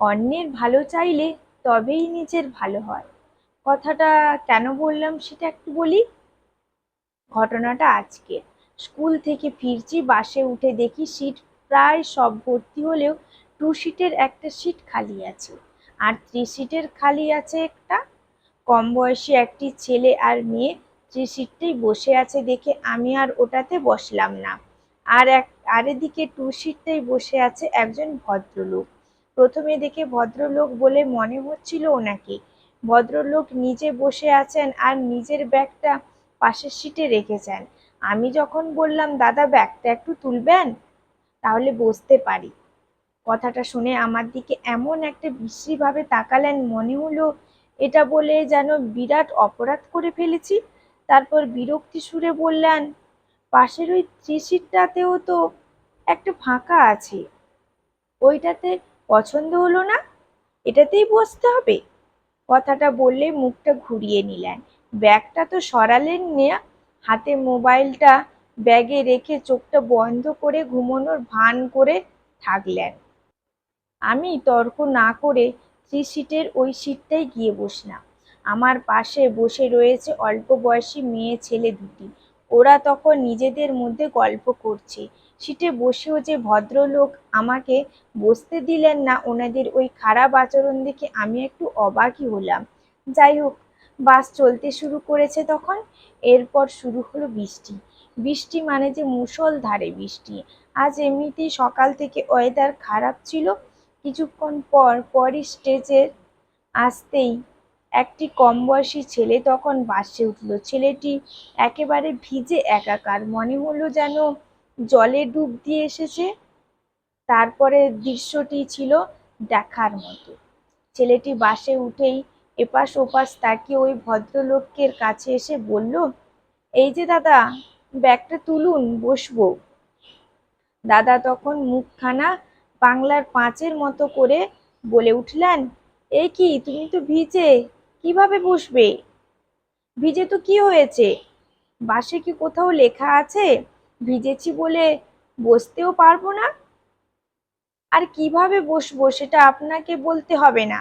অন্যের ভালো চাইলে তবেই নিজের ভালো হয়। কথাটা কেন বললাম সেটা একটু বলি। ঘটনাটা আজকে স্কুল থেকে ফিরছি, বাসে উঠে দেখি সিট প্রায় সব ভর্তি হলেও টু সিটের একটা সিট খালি আছে। আর থ্রি সিটের খালি আছে একটা। কম বয়সী একটি ছেলে আর মেয়ে থ্রি সিটটাই বসে আছে দেখে আমি আর ওটাতে বসলাম না। আর এক আর এদিকে টু সিটটাই বসে আছে একজন ভদ্রলোক। প্রথমে দেখে ভদ্রলোক বলে মনে হচ্ছিল ওনাকে। ভদ্রলোক নিজে বসে আছেন আর নিজের ব্যাগটা পাশের সিটে রেখেছেন। আমি যখন বললাম, দাদা, ব্যাগটা একটু তুলবেন? তাহলে বসতে পারি। কথাটা শুনে আমার দিকে এমন একটা বিশ্রীভাবে তাকালেন, মনে হলো এটা বলে যেন বিরাট অপরাধ করে ফেলেছি। তারপর বিরক্তি সুরে বললেন, পাশের ওই থ্রি সিটটাতেও তো একটা ফাঁকা আছে। ওইটাতে পছন্দ হলো না? এটাতেই বসতে হবে। কথাটা বললে মুখটা ঘুরিয়ে নিলেন। ব্যাগটা তো সরালেন না। হাতে মোবাইলটা ব্যাগে রেখে চোখটা বন্ধ করে ঘুমানোর ভান করে থাকলেন। আমি তর্ক না করে থ্রি সিটের ওই সিটটাই গিয়ে বসলাম। আমার পাশে বসে রয়েছে অল্প বয়সী মেয়ে ছেলে দুটি। ওরা তখন নিজেদের মধ্যে গল্প করছে। সিটে বসেও যে ভদ্রলোক আমাকে বসতে দিলেন না, ওনাদের ওই খারাপ আচরণ দেখে আমি একটু অবাকই হলাম। যাই হোক, বাস চলতে শুরু করেছে তখন। এরপর শুরু হলো বৃষ্টি। বৃষ্টি মানে যে মুষলধারে বৃষ্টি। আজ এমনিতেই সকাল থেকে ওয়েদার খারাপ ছিল। কিছুক্ষণ পর, পরই স্টেজের আসতেই একটি কম বয়সী ছেলে তখন বাসে উঠল। ছেলেটি একেবারে ভিজে একাকার। মনে হলো যেন জলে ডুব দিয়ে এসেছে। তারপরে দৃশ্যটি ছিল দেখার মতো। ছেলেটি বাসে উঠেই এপাশ ওপাশ তাকিয়ে ওই ভদ্রলোকের কাছে এসে বলল, এই যে দাদা, ব্যাগটা তুলুন, বসবো। দাদা তখন মুখখানা বাংলার পাঁচের মতো করে বলে উঠলেন, এই কি, তুমি তো ভিজে, কীভাবে বসবে? ভিজে তো কি হয়েছে? বাসে কি কোথাও লেখা আছে? ভিজেছি বলে বসতেও পারব না? আর কীভাবে বসবো সেটা আপনাকে বলতে হবে না।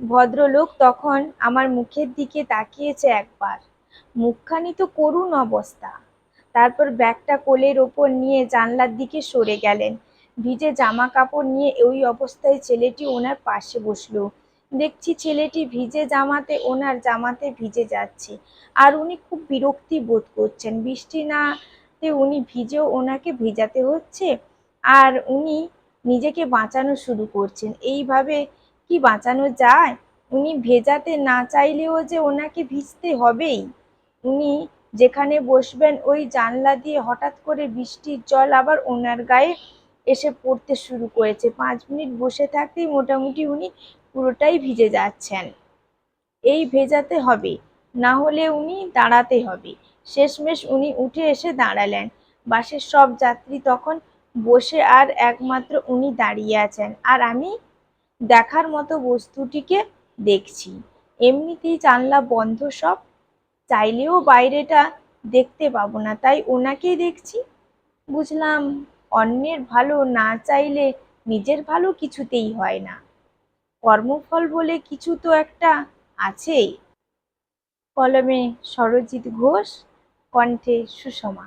ভদ্রলোক তখন আমার মুখের দিকে তাকিয়েছে একবার। মুখখানি তো করুণ অবস্থা। তারপর ব্যাগটা কোলের ওপর নিয়ে জানলার দিকে সরে গেলেন। ভিজে জামা কাপড় নিয়ে ওই অবস্থায় ছেলেটি ওনার পাশে বসল। দেখছি ছেলেটি ভিজে জামাতে, ওনার জামাতে ভিজে যাচ্ছে। আর উনি খুব বিরক্তি বোধ করছেন। বৃষ্টি নাতে উনি ভিজেও ওনাকে ভিজাতে হচ্ছে আর উনি নিজেকে বাঁচানো শুরু করছেন। এইভাবে কি বাঁচানো যায়? উনি ভেজাতে না চাইলেও যে ওনাকে ভিজতে হবেই। উনি যেখানে বসবেন ওই জানলা দিয়ে হঠাৎ করে বৃষ্টির জল আবার ওনার গায়ে এসে পড়তে শুরু করেছে। পাঁচ মিনিট বসে থাকতেই মোটামুটি উনি পুরোটাই ভিজে যাচ্ছেন। এই ভেজাতে হবে, না হলে উনি দাঁড়াতে হবে। শেষমেশ উনি উঠে এসে দাঁড়ালেন। বাসের সব যাত্রী তখন বসে আর একমাত্র উনি দাঁড়িয়ে আছেন। আর আমি দেখার মতো বস্তুটিকে দেখছি। এমনিতেই জানলা বন্ধ সব। চাইলেও বাইরেটা দেখতে পাবো না, তাই ওনাকেই দেখছি। বুঝলাম, অন্যের ভালো না চাইলে নিজের ভালো কিছুতেই হয় না। কর্মফল বলে কিছু তো একটা আছেই। কলমে সরজিৎ ঘোষ। কণ্ঠে সুষমা।